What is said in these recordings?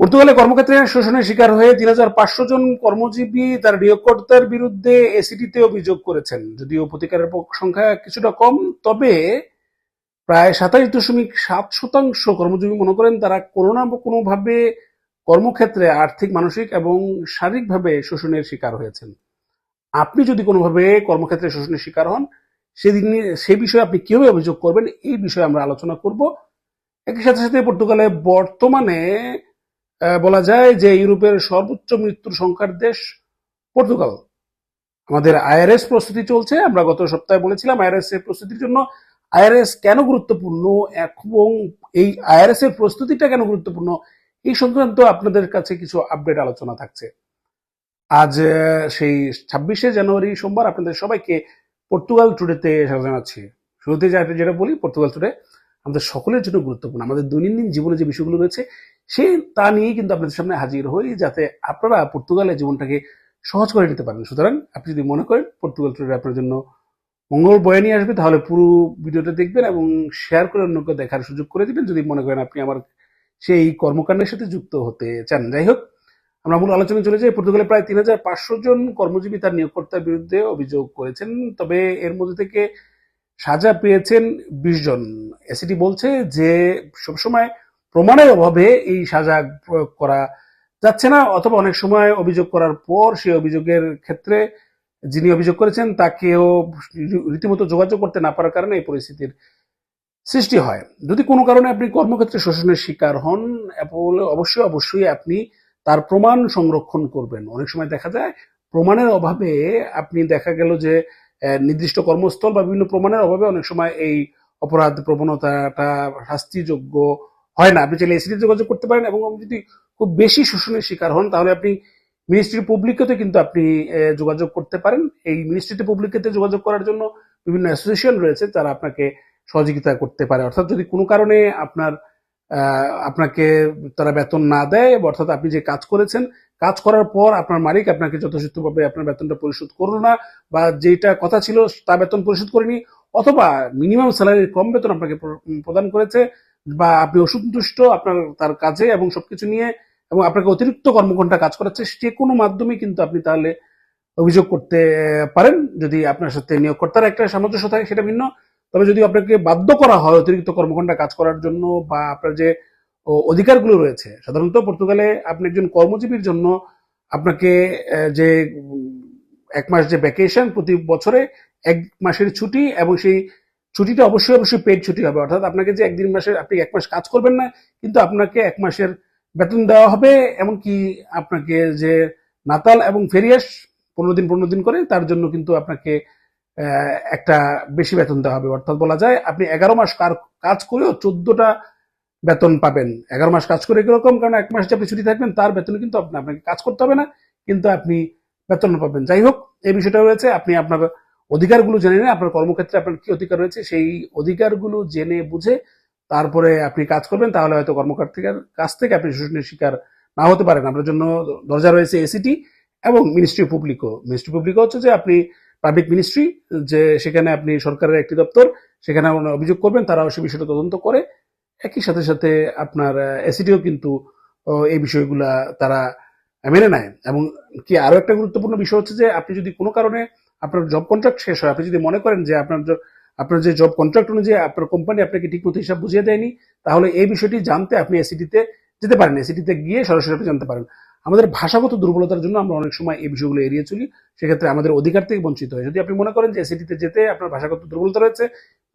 পর্তুগালে কর্মক্ষেত্রে শোষণের শিকার হয়ে তিন হাজার পাঁচশো জন কর্মজীবী তার নিয়োগকর্তার বিরুদ্ধে এসিটিতে অভিযোগ করেছেন। যদিও প্রতিকারের সংখ্যা কিছুটা কম, তবে প্রায় সাতাশ দশমিক সাত শতাংশ কর্মজীবী মনে করেন তারা কোনো না কোনোভাবে কর্মক্ষেত্রে আর্থিক, মানসিক এবং শারীরিকভাবে শোষণের শিকার হয়েছেন। আপনি যদি কোনোভাবে কর্মক্ষেত্রে শোষণের শিকার হন, সেদিন সেই বিষয়ে আপনি কীভাবে অভিযোগ করবেন, এই বিষয়ে আমরা আলোচনা করব। একই সাথে সাথে পর্তুগালে বর্তমানে বলা যায় যে ইউরোপের সর্বোচ্চ মৃত্যুর সংখ্যার দেশ পর্তুগাল। আমাদের আইআরএস প্রস্তুতি চলছে। আমরা গত সপ্তাহে বলেছিলাম আইআরএস এর প্রস্তুতির জন্য আইআরএস কেন গুরুত্বপূর্ণ এবং এই আইআরএস এর প্রস্তুতিটা কেন গুরুত্বপূর্ণ এই সংক্রান্ত আপনাদের কাছে কিছু আপডেট আলোচনা থাকছে। আজ সেই ছাব্বিশে জানুয়ারি সোমবার আপনাদের সবাইকে পর্তুগাল টুডেতে জানাচ্ছি। শুরুতে যেটা বলি, পর্তুগাল টুডে আমাদের সকলের জন্য গুরুত্বপূর্ণ। আমাদের দৈনন্দিন জীবনে যে বিষয়গুলো রয়েছে, সে তা নিয়েই কিন্তু আপনাদের সামনে হাজির হই যাতে আপনারা পর্তুগালের জীবনটাকে সহজ করে নিতে পারেন। সুতরাং আপনি যদি মনে করেন পর্তুগাল টুডে আপনার জন্য মঙ্গল বয়ে নিয়ে আসবে, তাহলে পুরো ভিডিওটা দেখবেন এবং শেয়ার করে অন্যকে দেখার সুযোগ করে দিবেন। যদি মনে করেন আপনি আমার সেই কর্মকাণ্ডের সাথে যুক্ত হতে চান। যাই হোক, আমরা মূল আলোচনায় চলে যাই। পর্তুগালে প্রায় তিন হাজার পাঁচশো জন কর্মজীবী তার নিয়োগকর্তার বিরুদ্ধে অভিযোগ করেছেন। তবে এর মধ্যে থেকে সাজা পেয়েছেন বিশ জন। এসিটি বলছে যে সবসময় প্রমাণের অভাবে এই সাজা প্রয়োগ করা যাচ্ছে না, অথবা অনেক সময় অভিযোগ করার পর সেই অভিযোগের ক্ষেত্রে যিনি অভিযোগ করেছেন তাকেও রীতিমতো যোগাযোগ করতে না পারার কারণে এই পরিস্থিতির সৃষ্টি হয়। যদি কোনো কারণে আপনি কর্মক্ষেত্রে শোষণের শিকার হন, তাহলে অবশ্যই অবশ্যই আপনি তার প্রমাণ সংরক্ষণ করবেন। অনেক সময় দেখা যায় প্রমাণের অভাবে আপনি দেখা গেল যে নির্দিষ্ট কর্মস্থল বা বিভিন্ন প্রমাণের অভাবে অনেক সময় এই অপরাধ প্রবণতাটা শাস্তিযোগ্য হয় না। আপনি চাইলে এসিডি যোগাযোগ করতে পারেন এবং যদি খুব বেশি শোষণের শিকার হন, তাহলে আপনি মিনিস্ট্রি পাবলিকতে কিন্তু আপনি যোগাযোগ করতে পারেন। এই মিনিস্ট্রিতে পাবলিকতে যোগাযোগ করার জন্য বিভিন্ন অ্যাসোসিয়েশন রয়েছে তারা আপনাকে সহযোগিতা করতে পারে। অর্থাৎ যদি কোনো কারণে আপনার আপনাকে তারা বেতন না দেয় অর্থাৎ আপনি যে কাজ করেছেন, কাজ করার পর আপনার মালিক আপনাকে যথাযথভাবে আপনার বেতনটা পরিশোধ করল না, বা যেটা কথা ছিল তা বেতন পরিশোধ করেনি, অথবা মিনিমাম স্যালারির কম বেতন আপনাকে প্রদান করেছে, বা আপনি অসন্তুষ্ট আপনার, তার কাজে এবং সবকিছু নিয়ে, এবং আপনাকে অতিরিক্ত কর্মঘন্টা কাজ করাচ্ছে, যে কোনো মাধ্যমে কিন্তু আপনি তাহলে অভিযোগ করতে পারেন, যদি আপনার সাথে নিয়োগকর্তার একটা সামঞ্জস্য থাকে, সেটা ভিন্ন। তবে যদি আপনাকে বাধ্য করা হয় অতিরিক্ত কর্মঘণ্টা কাজ করার জন্য বা আপনার যে অধিকারগুলো রয়েছে, সাধারণত পর্তুগালে আপনি একজন কর্মজীবীর জন্য আপনাকে যে এক মাস যে ভ্যাকেশন প্রতি বছরে এক মাসের ছুটি এবং সেই ছুটিটা অবশ্যই অবশ্যই পেড ছুটি হবে। অর্থাৎ আপনাকে যে একদিন মাসের আপনি এক মাস কাজ করবেন না, কিন্তু আপনাকে এক মাসের বেতন দেওয়া হবে। এমনকি আপনাকে যে, নাতাল এবং ফেরিয়াস পনেরো দিন পনেরো দিন করে তার জন্য কিন্তু আপনাকে একটা বেশি বেতন দেওয়া হবে। অর্থাৎ বলা যায়, আপনি এগারো মাস কাজ করেও চোদ্দটা বেতন পাবেন। এগারো মাস কাজ করে এরকম কারণ এক মাস যে আপনি ছুটি থাকবেন, তার বেতন কিন্তু আপনি আপনাকে কাজ করতে হবে না, কিন্তু আপনি বেতন পাবেন। যাই হোক, এই বিষয়টা রয়েছে। আপনি আপনার অধিকারগুলো জেনে নিন, আপনার কর্মক্ষেত্রে আপনার কি অধিকার রয়েছে, সেই অধিকারগুলো জেনে বুঝে তারপরে আপনি কাজ করবেন, তাহলে হয়তো কর্মকর্তার কাছ থেকে আপনি শোষণের শিকার না হতে পারেন। আপনার জন্য দরজা রয়েছে এসিটি এবং মিনিস্ট্রি পাবলিকও মিনিস্ট্রি পাবলিকও হচ্ছে যে আপনি পাবলিক মিনিস্ট্রি যে সেখানে আপনি সরকারের একটি দপ্তর, সেখানে অভিযোগ করবেন তারাও সে বিষয়টা তদন্ত করে। একই সাথে সাথে আপনার এসিডিও কিন্তু এই বিষয়গুলা তারা মেনে নেয়। এবং কি আরও একটা গুরুত্বপূর্ণ বিষয় হচ্ছে যে, আপনি যদি কোনো কারণে আপনার জব কন্ট্রাক্ট শেষ হয়, আপনি যদি মনে করেন যে আপনার আপনার যে জব কন্ট্রাক্ট অনুযায়ী আপনার কোম্পানি আপনাকে ঠিকমতো হিসাব বুঝিয়ে দেয়নি, তাহলে এই বিষয়টি জানতে আপনি এসিডিতে যেতে পারেন। এসিডিতে গিয়ে সরাসরি আপনি জানতে পারেন। আমাদের ভাষাগত দুর্বলতার জন্য আমরা অনেক সময় এই বিষয়গুলো এড়িয়ে চলি, সেক্ষেত্রে আমাদের অধিকার থেকে বঞ্চিত হয়। যদি আপনি মনে করেন যে এসিডিতে যেতে আপনার ভাষাগত দুর্বলতা রয়েছে,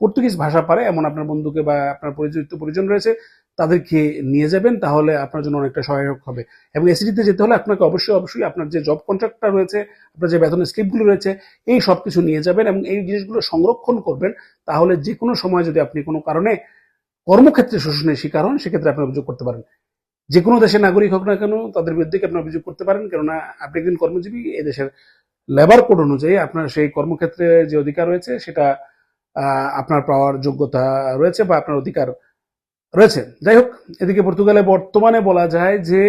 পর্তুগিজ ভাষা পারে, এমন আপনার বন্ধুকে বা আপনার পরিচিত পরিজন রয়েছে, তাদেরকে নিয়ে যাবেন, তাহলে আপনার জন্য অনেকটা সহায়ক হবে। এবং এসিডিতে যেতে হলে আপনাকে অবশ্যই অবশ্যই আপনার যে জব কন্ট্রাক্টটা রয়েছে, আপনার যে বেতনের স্লিপগুলো রয়েছে, এই সব কিছু নিয়ে যাবেন এবং এই জিনিসগুলো সংরক্ষণ করবেন, তাহলে যে কোনো সময় যদি আপনি কোনো কারণে কর্মক্ষেত্রে শোষণের শিকার হন, সেক্ষেত্রে আপনি অভিযোগ করতে পারেন। যে কোনো দেশের নাগরিক হোক না কেন, তাদের বিরুদ্ধে আপনি অভিযোগ করতে পারেন? কেননা আপনি একজন কর্মজীবী, এই দেশের লেবার কোড অনুযায়ী আপনার সেই কর্মক্ষেত্রে যে অধিকার রয়েছে, সেটা আপনার পাওয়ার যোগ্যতা রয়েছে বা আপনার অধিকার রয়েছে। যাই হোক, এদিকে পর্তুগালে বর্তমানে বলা যায় যে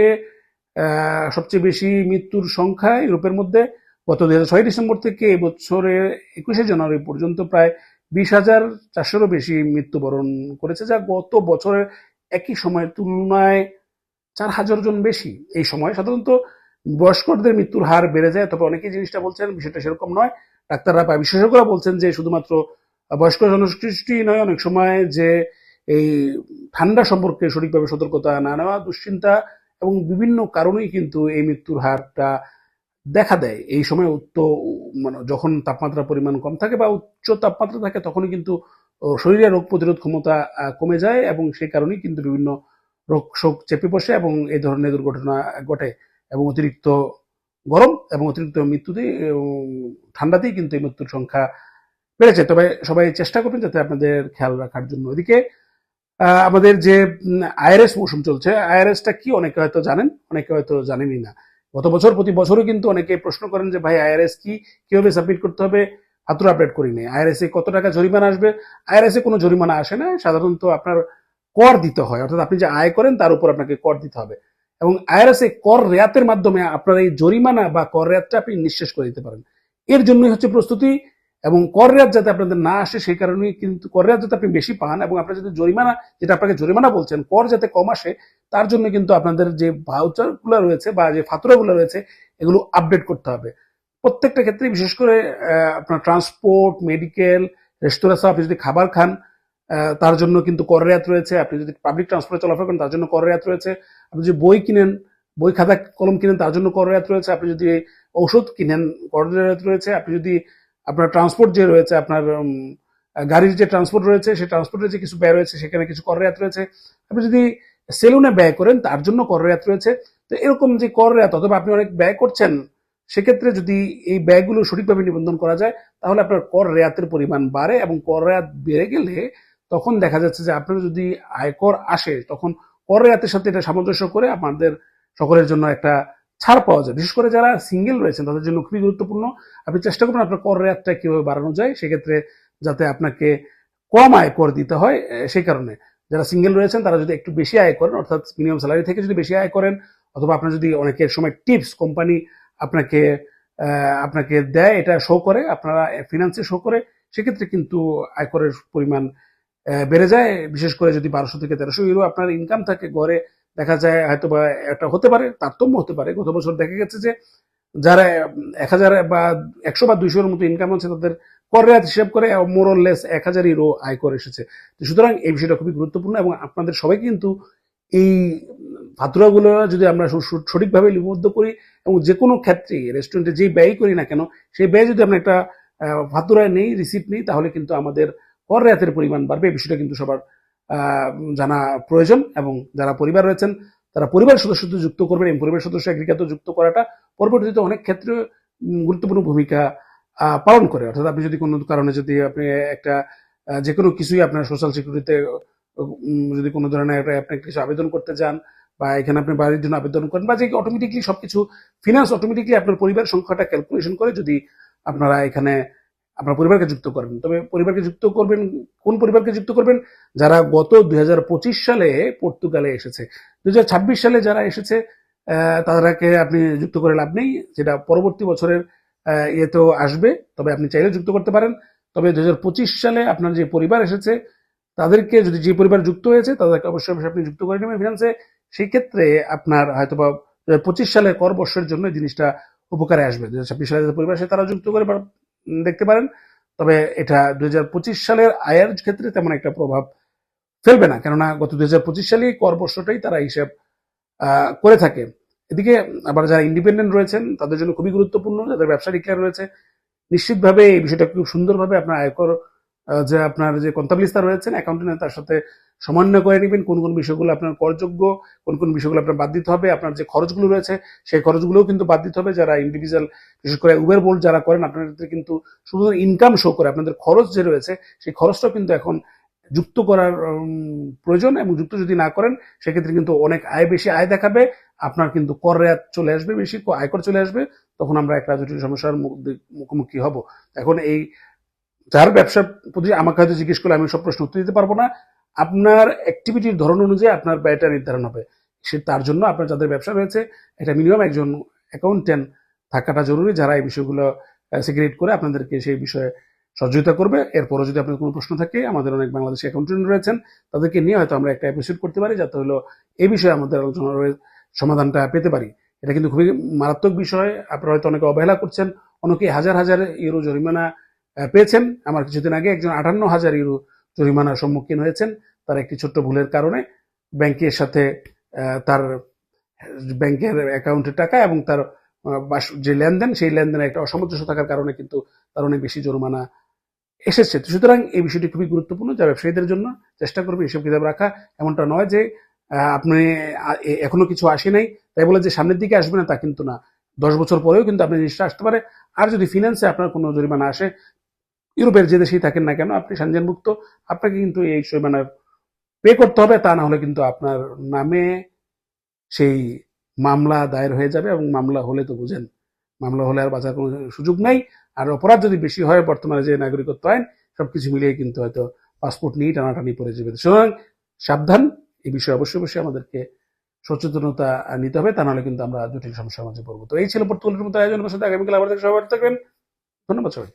সবচেয়ে বেশি মৃত্যুর সংখ্যা ইউরোপের মধ্যে গত দুই হাজার ছয় ডিসেম্বর থেকে এবছরের একুশে জানুয়ারি পর্যন্ত প্রায় বিশ হাজার চারশোরও বেশি মৃত্যুবরণ করেছে, যা গত বছরের একই সময়ের তুলনায় চার হাজার জন বেশি এই সময়। সাধারণত বয়স্কদের মৃত্যুর হার বেড়ে যায়, তবে অনেকেই জিনিসটা বলছেন, বিষয়টা সেরকম নয়। ডাক্তাররা বা বিশেষজ্ঞরা বলছেন যে শুধুমাত্র বয়স্ক জনসৃষ্টি নয়, অনেক সময় যে এই ঠান্ডা সম্পর্কে সঠিকভাবে সতর্কতা না নেওয়া, দুশ্চিন্তা এবং বিভিন্ন কারণেই কিন্তু এই মৃত্যুর হারটা দেখা দেয়। এই সময় উচ্চ মানে যখন তাপমাত্রার পরিমাণ কম থাকে বা উচ্চ তাপমাত্রা থাকে, তখনই কিন্তু শরীরে রোগ প্রতিরোধ ক্ষমতা কমে যায় এবং সেই কারণেই কিন্তু বিভিন্ন রোগ শোক চেপে বসে এবং এই ধরনের দুর্ঘটনা ঘটে এবং অতিরিক্ত গরম এবং অতিরিক্ত মৃত্যুতে ঠান্ডাতেই কিন্তু এই মৃত্যুর সংখ্যা বেড়েছে। তবে সবাই চেষ্টা করবেন যাতে আপনাদের খেয়াল রাখার জন্য। এদিকে আমাদের যে আইআরএস মৌসুম চলছে, আইআরএসটা কি অনেকে হয়তো জানেন, অনেকে হয়তো জানেনই না। গত বছর, প্রতি বছরও কিন্তু অনেকে প্রশ্ন করেন যে, ভাই, আইআরএস কি, কীভাবে সাবমিট করতে হবে? হাতুর আপডেট করি নেই আইআরএস এ কত টাকা জরিমানা আসবে? আইআরএস এ কোনো জরিমানা আসে না। সাধারণত আপনার কর দিতে হয়। অর্থাৎ আপনি যে আয় করেন, তার উপর আপনাকে কর দিতে হবে। এবং আইআরএস এ কর রেয়াতের মাধ্যমে আপনার এই জরিমানা বা কর রেয়াতটা আপনি নিঃশেষ করে দিতে পারেন। এর জন্যই হচ্ছে প্রস্তুতি এবং কর রেয়াত যাতে আপনাদের না আসে, সেই কারণেই কিন্তু কর রেয়াত যাতে আপনি বেশি পান এবং আপনার যদি জরিমানা, যেটা আপনাকে জরিমানা বলছেন, কর যাতে কম আসে, তার জন্য কিন্তু আপনাদের যে ভাউচারগুলো রয়েছে বা যে ফাতুরাগুলো রয়েছে, এগুলো আপডেট করতে হবে। প্রত্যেকটা ক্ষেত্রে বিশেষ করে আপনার ট্রান্সপোর্ট, মেডিকেল, রেস্তোরাঁ আপনি যদি খাবার খান তার জন্য কিন্তু কর রেয়াত রয়েছে। আপনি যদি পাবলিক ট্রান্সপোর্টে চলাফেরা করেন, তার জন্য কর রেয়াত রয়েছে। আপনি যদি বই কিনেন, বই খাতা, কলম কিনেন, তার জন্য কর রেয়াত রয়েছে। আপনি যদি ঔষধ কিনেন, কর রেয়াত রয়েছে। আপনি যদি আপনার ট্রান্সপোর্ট যে রয়েছে, আপনার গাড়ির যে ট্রান্সপোর্ট রয়েছে, সেই ট্রান্সপোর্টের যে কিছু ব্যয় রয়েছে, সেখানে কিছু কর রেয়াত রয়েছে। আপনি যদি সেলুনে ব্যয় করেন, তার জন্য কর রেয়াত রয়েছে। তো এরকম যে কর রেয়াত, অথবা আপনি অনেক ব্যয় করছেন, সেক্ষেত্রে যদি এই ব্যয়গুলো সঠিকভাবে নিবন্ধন করা যায়, তাহলে আপনার কর রেয়াতের পরিমাণ বাড়ে এবং কর রেয়াত বেড়ে গেলে তখন দেখা যাচ্ছে যে আপনার যদি আয়কর আসে, তখন কর রেয়াতের সাথে এটা সামঞ্জস্য করে আপনাদের সকলের জন্য একটা ছাড় পাওয়া যায়। বিশেষ করে যারা সিঙ্গেল রয়েছেন, তাদের জন্য খুবই গুরুত্বপূর্ণ। আপনি চেষ্টা করবেন আপনার কর রেয়াতটা কীভাবে বাড়ানো যায়, সেক্ষেত্রে যাতে আপনাকে কম আয় কর দিতে হয় সেই কারণে। যারা সিঙ্গেল রয়েছেন, তারা যদি একটু বেশি আয় করেন, অর্থাৎ মিনিমাম স্যালারি থেকে যদি বেশি আয় করেন, অথবা আপনার যদি অনেকের সময় টিপস কোম্পানি আপনাকে আপনাকে দেয়, এটা শো করে, আপনারা ফিনান্সে শো করে, সেক্ষেত্রে কিন্তু আয়করের পরিমাণ বেড়ে যায় বিশেষ করে যদি বারোশো থেকে তেরোশো ইউরো আপনার ইনকাম থাকে গড়ে দেখা যায় হয়তো বা একটা হতে পারে তারতম্য হতে পারে। গত বছর দেখা গেছে যে যারা এক হাজার বা একশো বা দুইশোর মতো ইনকাম আছে তাদের কর রেয়াত হিসাব করে মোরলেস এক হাজার ইউরো আয় করে এসেছে। সুতরাং এই বিষয়টা খুবই গুরুত্বপূর্ণ এবং আপনাদের সবাই কিন্তু এই ফাতুরাগুলো যদি আমরা সঠিকভাবে লিপিবদ্ধ করি এবং যে কোনো ক্ষেত্রে রেস্টুরেন্টে যে ব্যয় করি না কেন সেই ব্যয় যদি আমরা একটা আহ, ফাতুরায় নেই রিসিপ্ট নেই তাহলে কিন্তু আমাদের কর রেয়াতের পরিমাণ বাড়বে, এই বিষয়টা কিন্তু সবার জানা প্রয়োজন এবং যারা পরিবার রয়েছেন, তারা পরিবার সদস্যদের যুক্ত করবেন, এবং পরিবার সদস্য এগ্রিকাত যুক্ত করাটা পরবর্তীতে অনেক ক্ষেত্রে গুরুত্বপূর্ণ ভূমিকা পালন করে। অর্থাৎ আপনি যদি কোনো কারণে যদি আপনি একটা যে কোনো কিছুই আপনার সোশ্যাল সিকিউরিটিতে যদি কোনো ধরনের আপনি কিছু আবেদন করতে যান, বা এখানে আপনি বাড়ির জন্য আবেদন করেন, বা যে অটোমেটিকলি সবকিছু ফিনান্স অটোমেটিকলি আপনার পরিবার সংখ্যাটা ক্যালকুলেশন করে যদি আপনারা এখানে আপনার পরিবারকে যুক্ত করবেন। তবে পরিবারকে যুক্ত করবেন, কোন পরিবারকে যুক্ত করবেন? যারা গত দুই হাজার পঁচিশ সালে পর্তুগালে এসেছে। দুই সালে যারা এসেছে তাদেরকে আপনি যুক্ত করে লাভ নেই, যেটা পরবর্তী বছরের ইয়েতেও আসবে। তবে আপনি চাইলে যুক্ত করতে পারেন। তবে দুই হাজার পঁচিশ সালে আপনার যে পরিবার এসেছে, তাদেরকে যদি যে পরিবার যুক্ত হয়েছে, তাদেরকে অবশ্যই অবশ্যই আপনি যুক্ত করে নেবেন ফিনান্সে সেই ক্ষেত্রে আপনার হয়তো বা পঁচিশ সালে কর বর্ষের জন্য জিনিসটা উপকারে আসবে। দু হাজার ছাব্বিশ সালে পরিবার আছে তারা যুক্ত করে দেখতে পারেন। তবে এটা দুই হাজার পঁচিশ সালের আয়ের ক্ষেত্রে তেমন একটা প্রভাব ফেলবে না। কেননা গত দুই হাজার পঁচিশ সালেই কর তারা হিসেব করে থাকে। এদিকে আবার যারা ইন্ডিপেন্ডেন্ট রয়েছেন, তাদের জন্য খুবই গুরুত্বপূর্ণ। যাদের ব্যবসা ডিক্লেয়ার রয়েছে, নিশ্চিতভাবে এই বিষয়টা খুব সুন্দরভাবে আপনার আয়কর যে আপনার যে কন্তাবলিস্তা রয়েছেন অ্যাকাউন্টেন্ট তার সাথে সমন্বয় করে নেবেন কোন কোন বিষয়গুলো আপনার করযোগ্য, কোন কোন বিষয়গুলো আপনার বাদ দিতে হবে। আপনার যে খরচগুলো রয়েছে, সেই খরচগুলোও কিন্তু বাদ দিতে হবে। যারা ইন্ডিভিজুয়াল বিশেষ করে উবের বোল্ট যারা করেন আপনাদের কিন্তু শুধু ইনকাম শো করে আপনাদের খরচ যে রয়েছে, সেই খরচটাও কিন্তু এখন যুক্ত করার প্রয়োজন এবং যুক্ত যদি না করেন, সেক্ষেত্রে কিন্তু অনেক আয় বেশি আয় দেখাবে। আপনার কিন্তু কর রেয়াত চলে আসবে বেশি, আয়কর চলে আসবে। তখন আমরা একটা জটিল সমস্যার মুখ- মুখোমুখি হব। এখন এই যার ব্যবসার প্রতি আমাকে হয়তো জিজ্ঞেস করলে আমি সব প্রশ্ন উত্তর দিতে পারব না। আপনার অ্যাক্টিভিটির ধরন অনুযায়ী আপনার ব্যয়টা নির্ধারণ হবে। সে তার জন্য আপনার যাদের ব্যবসা রয়েছে, এটা মিনিমাম একজন অ্যাকাউন্টেন্ট থাকাটা জরুরি যারা এই বিষয়গুলো সিক্রেট করে আপনাদেরকে সেই বিষয়ে সহযোগিতা করবে। এরপরও যদি আপনার কোনো প্রশ্ন থাকে, আমাদের অনেক বাংলাদেশি অ্যাকাউন্টেন্ট রয়েছেন, তাদেরকে নিয়ে হয়তো আমরা একটা এপিসোড করতে পারি যাতে হলো এই বিষয়ে আমাদের আলোচনার সমাধানটা পেতে পারি। এটা কিন্তু খুবই মারাত্মক বিষয়। আপনারা হয়তো অনেকে অবহেলা করছেন, অনেকে হাজার হাজার ইউরো জরিমানা পেয়েছেন। আমার কিছুদিন আগে একজন আটান্ন হাজার ইউরো জরিমানার সম্মুখীন হয়েছেন। তার একটি ছোট্ট ভুলের কারণে ব্যাংকের সাথে তার ব্যাংকের অ্যাকাউন্টের টাকা এবং তার যে লেনদেন, সেই লেনদেনে একটা অসামঞ্জস্য থাকার কারণে কিন্তু তার অনেক বেশি জরিমানা এসেছে। সুতরাং এই বিষয়টি খুবই গুরুত্বপূর্ণ। যা ব্যবসায়ীদের জন্য চেষ্টা করবে এসব কিতাব রাখা। এমনটা নয় যে আপনি এখনও কিছু আসে নাই। তাই বলে যে সামনের দিকে আসবে না তা কিন্তু না। দশ বছর পরেও কিন্তু আপনি জিনিসটা আসতে পারে। আর যদি ফিনান্সে আপনার কোনো জরিমানা আসে ইউরোপের যে দেশেই থাকেন না কেন, আপনি সানজেনভুক্ত আপনাকে কিন্তু এই জরিমানা পে করতে হবে, তা না হলে কিন্তু আপনার নামে সেই মামলা দায়ের হয়ে যাবে এবং মামলা হলে তো বুঝেন, মামলা হলে আর বাঁচার কোনো সুযোগ নাই। আর অপরাধ যদি বেশি হয়, বর্তমানে যে নাগরিকত্ব আইন, সবকিছু মিলিয়ে কিন্তু হয়তো পাসপোর্ট নিয়ে টানাটানি পড়ে যাবে। সুতরাং সাবধান, এই বিষয়ে অবশ্যই অবশ্যই আমাদেরকে সচেতনতা নিতে হবে, তা নাহলে কিন্তু আমরা জটিল সমস্যার মাঝে পড়ব। তো এই ছিল পর্তুগালের মতো আয়োজনের সাথে আগামীকাল সবাই ভালো থাকবেন। ধন্যবাদ সবাই